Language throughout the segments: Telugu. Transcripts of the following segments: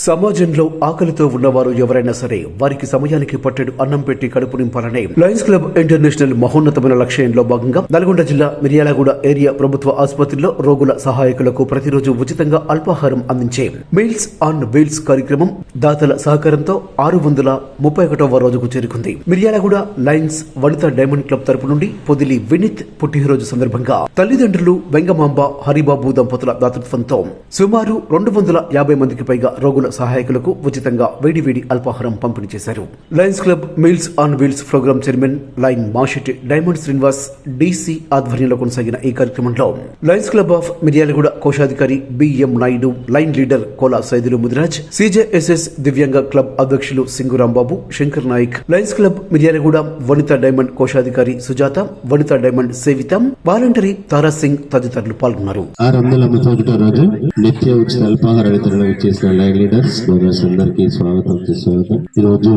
సమాజంలో ఆకలితో ఉన్నవారు ఎవరైనా సరే వారికి సమయానికి పట్టెడు అన్నం పెట్టి కడుపు నింపాలనే లయన్స్ క్లబ్ ఇంటర్నేషనల్ మహోన్నతమైన లక్ష్యంలో భాగంగా నల్గొండ జిల్లా మిర్యాలగూడ ఏరియా ప్రభుత్వ ఆసుపత్రిలో రోగుల సహాయకులకు ప్రతిరోజు ఉచితంగా అల్పాహారం అందించే మీల్స్ ఆన్ వీల్స్ కార్యక్రమం దాతల సహకారంతో ఆరు వందల ముప్పై ఒకటవ రోజుకు చేరుకుంది. Miryalaguda lions Vanitha diamond club తరపు నుండి పొదిలి వినీత్ పుట్టినరోజు సందర్భంగా తల్లిదండ్రులు వెంగమాంబ హరిబాబు దంపతుల దాతృత్వంతో సుమారు రెండు వందల యాభై మందికి పైగా రోగుల సహాయకులకు ఉచితంగా వేడివేడి అల్పాహారం పంపిణీ చేశారు. Lions club meals on wheels programme chairman lion Mashetti diamond Srinivas DC ఆధ్వర్యంలో కొనసాగిన ఈ కార్యక్రమంలో లయన్స్ క్లబ్ ఆఫ్ మిర్యాలగూడ కోశాధికారి BM Naidu lion leader Kola Saidulu Mudiraj CJSS దివ్యాంగ క్లబ్ అధ్యక్షులు Singurambabu Shankar Naik lions club Miryalaguda Vanitha diamond కోశాధికారి సుజాత వనిత డైమండ్ సేవిత వాలంటరీ తారా సింగ్ తదితరులు పాల్గొన్నారు. ఆరు వందల ముప్పై ఒకటో రోజు నిత్య ఉచిత అల్పాహార వితరణ చేసిన లైన్ లీడర్స్ డోనర్స్ అందరికీ స్వాగతం సుస్వాగతం. ఈ రోజు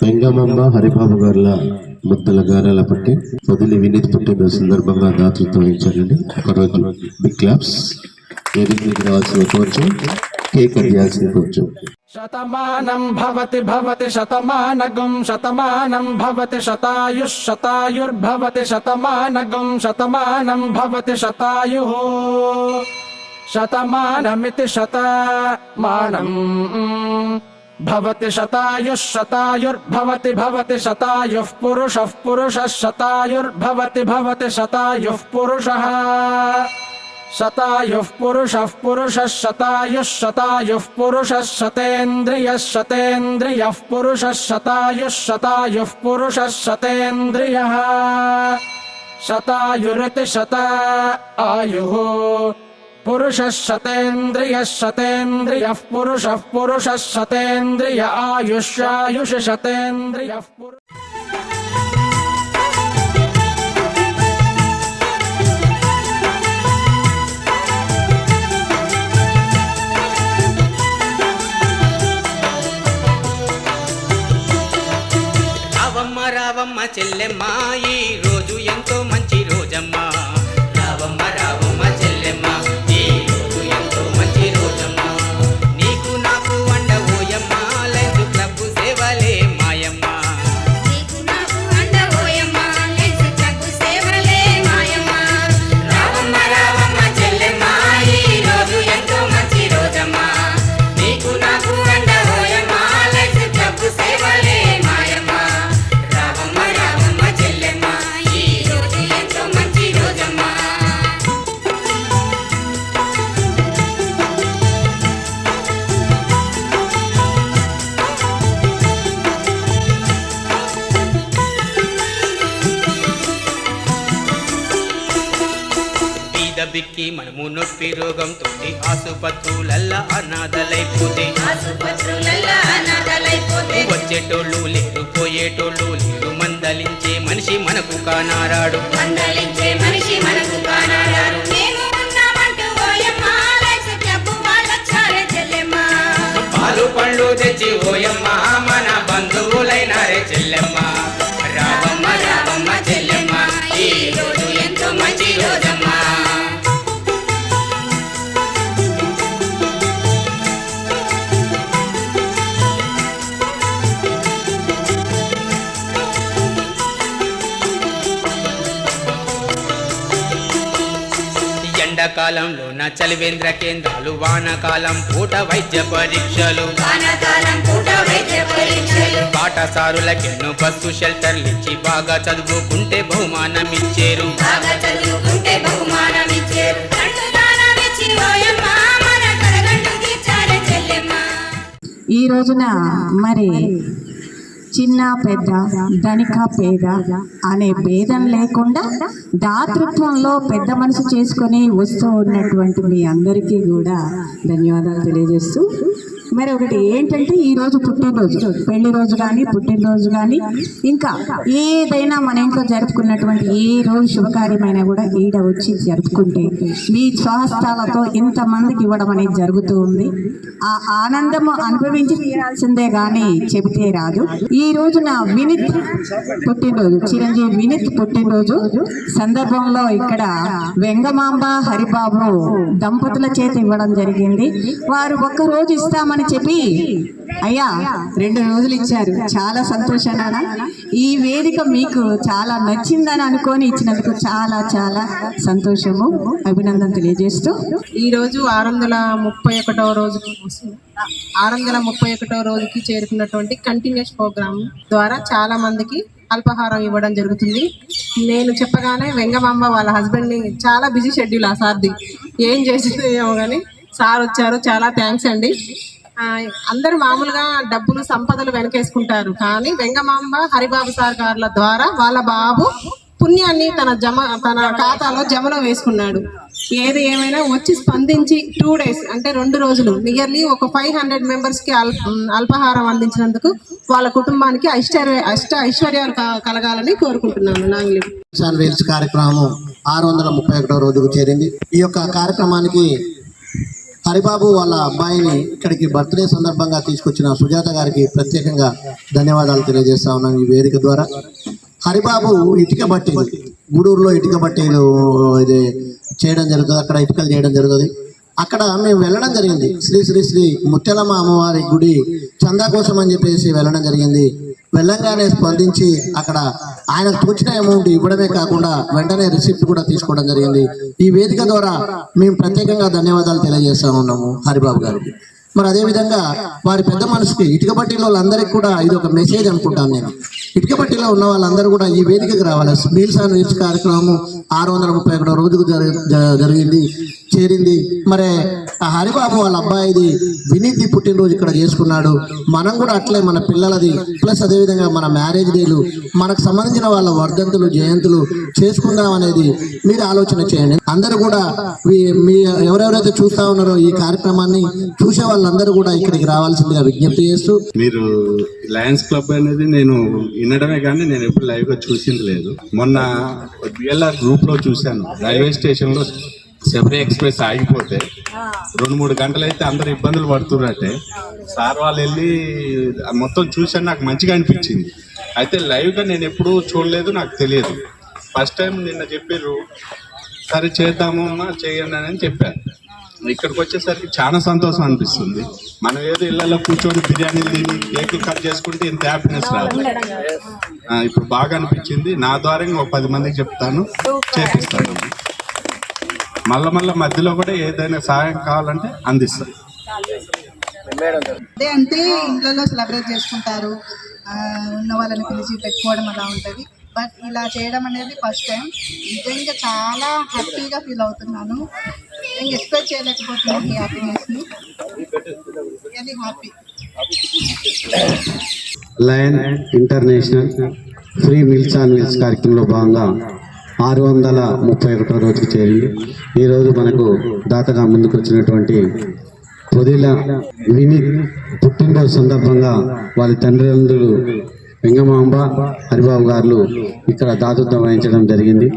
పెంగమమ్మ హరిబాబు గారుల ముద్దల గారాల పట్టి పొదిలి వినీత్ పుట్టినరోజు సందర్భంగా దాతృత్వం వహించారండి. ఒకరోజు బిగ్ క్లాప్స్. వేదిక మీద రావాల్సిన కోర్చు కేక్ కట్ చేయాల్సిన కోర్చు. శతమానం భవతి భవతి శతమానగం శతమానం భవతి శతాయుః శతాయుర్భవతి శతమానగం శతమానం భవతి శతాయుః शतमानमिति शतमानम् भवति शतायुः शतायुर्भवति भवति शतायुः पुरुषः पुरुषः शतायुर्भवति भवति शतायुः पुरुषः शतायुः पुरुषः पुरुषः शतायुः शतायुः पुरुषः शतेन्द्रियः शतेन्द्रियः पुरुषः शतायुः शतायुः पुरुषः शतेन्द्रियः शतायुरिति शत आयुः पुरुषः शतेन्द्रियः शतेन्द्रियः पुरुषः पुरुषः शतेन्द्रिय आयुष्यायुष शतेन्द्रियः पुरुषः రావమ్మ బిక్కి మనము నొప్పి రోగంతో ఆసుపత్రులల్లా అనాథలైపోతే. ఆసుపత్రులల్లా అనాథలైపోతే. వచ్చేటోళ్ళు లేరు పోయేటోళ్ళు లేరు మందలించే మనిషి మనకు కానారాడు. మందలించే మనిషి మనకు పాలు పండ్లు తెచ్చి ఓయమ్మ ఎండాకాలంలో నా చలివేంద్ర కేంద్రాలు వానాకాలం పూట వైద్య పరీక్షలు. వానాకాలం పూట వైద్య పరీక్షలు. పాఠశారులకెన్నో బస్సు షెల్టర్లు ఇచ్చి బాగా చదువుకుంటే బహుమానం ఇచ్చేరు ఈ రోజున మరి చిన్న పెద్ద ధనిక పేద అనే భేదం లేకుండా దాతృత్వంలో పెద్ద మనసు చేసుకొని వస్తూ ఉన్నటువంటి మీ అందరికీ కూడా ధన్యవాదాలు తెలియజేస్తూ మరి ఒకటి ఏంటంటే ఈ రోజు పుట్టినరోజు. పెళ్ళి రోజు కానీ పుట్టినరోజు కానీ ఇంకా ఏదైనా మన ఇంట్లో జరుపుకున్నటువంటి ఏ రోజు శుభకార్యమైనా కూడా ఈడ వచ్చి జరుపుకుంటే మీ స్వహస్తాలతో ఇంతమందికి ఇవ్వడం అనేది జరుగుతూ ఉంది. ఆ ఆనందము అనుభవించి తీరాల్సిందే కానీ చెబితే రాదు. ఈ రోజున వినిత్ పుట్టినరోజు చిరంజీవి వినిత్ పుట్టినరోజు సందర్భంలో ఇక్కడ వెంగమాంబ హరిబాబు దంపతుల చేత ఇవ్వడం జరిగింది. వారు ఒక్క రోజు ఇస్తామని చేద్దామని చెప్పి అయ్యా రెండు రోజులు ఇచ్చారు. చాలా సంతోషం నాన్న ఈ వేదిక మీకు చాలా నచ్చిందని అనుకొని ఇచ్చినందుకు చాలా చాలా సంతోషము. అభినందన తెలియజేస్తూ. ఈ రోజు ఆరు వందల ముప్పై ఒకటవ రోజుకి ఆరు వందల ముప్పై ఒకటవ రోజుకి చేరుకున్నటువంటి కంటిన్యూస్ ప్రోగ్రామ్ ద్వారా చాలా మందికి అల్పాహారం ఇవ్వడం జరుగుతుంది. నేను చెప్పగానే వెంగమాంబ వాళ్ళ హస్బెండ్ని చాలా బిజీ షెడ్యూల్ ఆ సార్ది. ఏం చేసిందో ఏమో కానీ సార్ వచ్చారు. చాలా థ్యాంక్స్ అండి. అందరూ మామూలుగా డబ్బులు సంపదలు వెనకేసుకుంటారు. కానీ వెంగమాంబ హరిబాబు సార్ గారుల ద్వారా వాళ్ళ బాబు పుణ్యాన్ని తన జమ తన ఖాతాలో జమలో వేసుకున్నాడు. ఏది ఏమైనా వచ్చి స్పందించి టూ డేస్ అంటే రెండు రోజులు నియర్లీ ఒక ఫైవ్ హండ్రెడ్ మెంబర్స్కి అల్- అల్పాహారం అందించినందుకు వాళ్ళ కుటుంబానికి ఐశ్వర్య అష్ట ఐశ్వర్యాలు క- కలగాలని కోరుకుంటున్నాను. నాంగ్లీ. కిసాన్ వీల్స్ కార్యక్రమం ఆరు వందల ముప్పై ఒకటో రోజుకు చేరింది. ఈ యొక్క కార్యక్రమానికి హరిబాబు వాళ్ళ అబ్బాయిని ఇక్కడికి బర్త్డే సందర్భంగా తీసుకొచ్చిన సుజాత గారికి ప్రత్యేకంగా ధన్యవాదాలు తెలియజేస్తా ఉన్నాను ఈ వేదిక ద్వారా. హరిబాబు ఇటుక బట్టీలు గూడూరులో ఇటుక బట్టీలు ఇది చేయడం జరుగుతుంది అక్కడ ఇటుకలు చేయడం జరుగుతుంది. అక్కడ మేము వెళ్ళడం జరిగింది. శ్రీ శ్రీ శ్రీ ముత్యాలమ్మ అమ్మవారి గుడి చందా కోసం అని చెప్పేసి వెళ్ళడం జరిగింది. వెళ్ళంగానే స్పందించి అక్కడ ఆయనకు తోచిన అమౌంట్ ఇవ్వడమే కాకుండా వెంటనే రిసిప్ట్ కూడా తీసుకోవడం జరిగింది. ఈ వేదిక ద్వారా మేము ప్రత్యేకంగా ధన్యవాదాలు తెలియజేస్తా ఉన్నాము హరిబాబు గారికి. మరి అదేవిధంగా వారి పెద్ద మనసుకి ఇటుక బట్టీలో వాళ్ళందరికీ కూడా ఇది ఒక మెసేజ్ అనుకుంటాను నేను. ఇటుకబట్టిలో ఉన్న వాళ్ళందరూ కూడా ఈ వేదికకి రావాలి. మీల్స్ అండ్ కార్యక్రమం ఆరు వందల ముప్పై ఒకటో రోజుకు జరి- జరిగింది. చేరింది. మరి ఆ హరిబాబు వాళ్ళ అబ్బాయిది వినీతి పుట్టినరోజు ఇక్కడ చేసుకున్నాడు. మనం కూడా అట్లే మన పిల్లలది. ప్లస్ అదేవిధంగా మన మ్యారేజ్ డేలు. మనకు సంబంధించిన వాళ్ళ వర్ధంతులు జయంతులు చేసుకుందాం అనేది మీరు ఆలోచన చేయండి. అందరూ కూడా మీ- మీ ఎవరెవరైతే చూస్తా ఉన్నారో ఈ కార్యక్రమాన్ని చూసే వాళ్ళందరూ కూడా ఇక్కడికి రావాల్సిందిగా విజ్ఞప్తి చేస్తూ మీరు లయన్స్ క్లబ్ అనేది నేను వినడమే కానీ నేను ఎప్పుడు లైవ్గా చూసింది లేదు. మొన్న బిఎల్ఆర్ గ్రూప్లో చూశాను. రైల్వే స్టేషన్లో శబరి ఎక్స్ప్రెస్ ఆగిపోతే రెండు మూడు గంటలు అయితే అందరు ఇబ్బందులు పడుతున్నట్టే. సార్ వాళ్ళు వెళ్ళి మొత్తం చూశాను నాకు మంచిగా అనిపించింది. అయితే లైవ్గా నేను ఎప్పుడూ చూడలేదు నాకు తెలియదు. ఫస్ట్ టైం నిన్న చెప్పారు సరే చేద్దాము అమ్మా చేయండి అని చెప్పారు ఇక్కడికి వచ్చేసరికి చాలా సంతోషం అనిపిస్తుంది. మనం ఏదో ఇళ్ళలో కూర్చొని బిర్యానీలు తిని కేకులు కట్ చేసుకుంటే ఇంత హ్యాపీనెస్ రాదు. ఇప్పుడు బాగా అనిపించింది. నా ద్వారా ఒక పది మందికి చెప్తాను. చేపిస్తాను. మళ్ళా మళ్ళా మధ్యలో కూడా ఏదైనా సహాయం కావాలంటే అందిస్తాను అదే అంటే ఇంట్లో సెలబ్రేట్ చేసుకుంటారు. ఉన్న వాళ్ళని పిలిచి పెట్టుకోవడం అలా ఉంటుంది. బట్ ఇలా చేయడం అనేది ఫస్ట్ టైం. నిజంగా చాలా హ్యాపీగా ఫీల్ అవుతున్నాను. నేను ఎక్స్పెక్ట్ చేయలేకపోతున్నాను ఈ హ్యాపీనెస్ని really happy lion international free meals and meals కార్యక్రమంలో భాగంగా ఆరు వందల ముప్పై ఒకటో రోజుకి చేరింది ఈరోజు మనకు దాతగా ముందుకు వచ్చినటువంటి పొదిల విని పుట్టినరోజు సందర్భంగా వారి తండ్రులందరూ వెంగమాంబ హరిబాబు గారు ఇక్కడ దాతృత్వం వహించడం జరిగింది.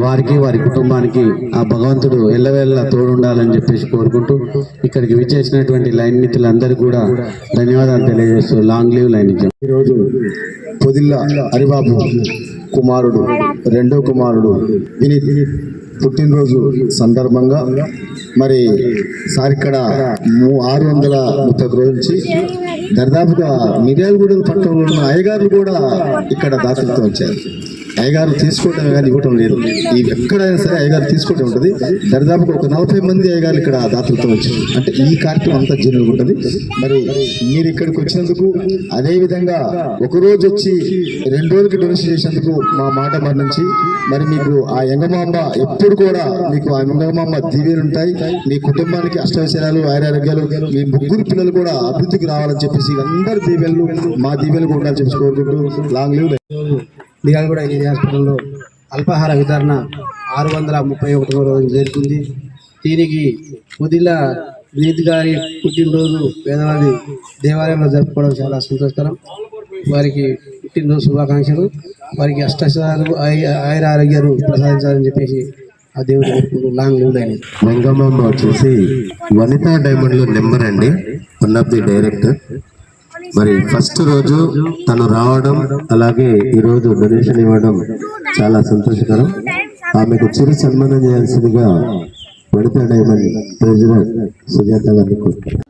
వారికి వారి కుటుంబానికి ఆ భగవంతుడు ఎల్లవేళ్ళ తోడుండాలని చెప్పేసి కోరుకుంటూ ఇక్కడికి విచ్చేసినటువంటి లైన్ మిత్రులందరూ కూడా ధన్యవాదాలు తెలియజేస్తూ లాంగ్ లీవ్ లైన్ ఇచ్చాం. ఈరోజు పొదిల్ల హరిబాబు కుమారుడు రెండో కుమారుడు. వినీత్ పుట్టినరోజు సందర్భంగా మరి సార్ ఇక్కడ ఆరు వందల ముప్పై రోజు నుంచి దరిదాపుగా మిర్యాలగూడెం పట్టణంలో ఉన్న అయ్యగారులు కూడా ఇక్కడ దాతలతో వచ్చారు. అయ్యగారు తీసుకోవటం కానీ ఇవ్వటం లేదు. ఈ ఎక్కడైనా సరే అయ్యగారు తీసుకోవటం ఉంటుంది. దరిదాపుగా ఒక నలభై మంది అయ్యగారు ఇక్కడ దాతలతో వచ్చారు అంటే ఈ కార్యక్రమం అంతా జరుగుతుంది ఉంటుంది. మరి మీరు ఇక్కడికి వచ్చినందుకు అదేవిధంగా ఒకరోజు వచ్చి రెండు రోజులకి డొనేషన్ చేసినందుకు మా మాట మరణించి మరి మీకు ఆ యంగమాంబ ఎప్పుడు కూడా మీకు ఆ యంగమాంబ దీవెలు ఉంటాయి. మీ కుటుంబానికి అష్టైశ్వర్యాలు ఆరోగ్యాలు మీ ముగ్గురు పిల్లలు కూడా అభివృద్ధికి రావాలని చెప్పేసి అందరి దీవెళ్ళు మా దీవెలు కూడా ఉండాలని చెప్పేసి కోరుకుంటూ లాంగ్ లీవ్ మిర్యాలగూడ ఏరియా హాస్పిటల్లో అల్పాహార వితరణ ఆరు వందల ముప్పై ఒకటవ రోజు జరుగుతుంది. దీనికి పుదిల నీతి గారి పుట్టినరోజు పేదవారి దేవాలయంలో జరుపుకోవడం చాలా సంతోషకరం. వారికి పుట్టినరోజు శుభాకాంక్షలు. వారికి అష్టశాలు ఆయుర ఆరోగ్యాలు ప్రసాదించాలని చెప్పేసి ఆ దేవుడు కోరుకుంటూ లాంగ్ లీవ్ అని వెంగమాంబ వచ్చేసి వనితా డైమండ్లో నెంబర్ అండి. One of the director. మరి ఫస్ట్ రోజు తను రావడం అలాగే ఈ రోజు డొనేషన్ ఇవ్వడం చాలా సంతోషకరం. ఆమెకు చిరు సన్మానం చేయాల్సిందిగా వనితా డైమండ్ ప్రెసిడెంట్ సుజాత గారిని కోరుతున్నాను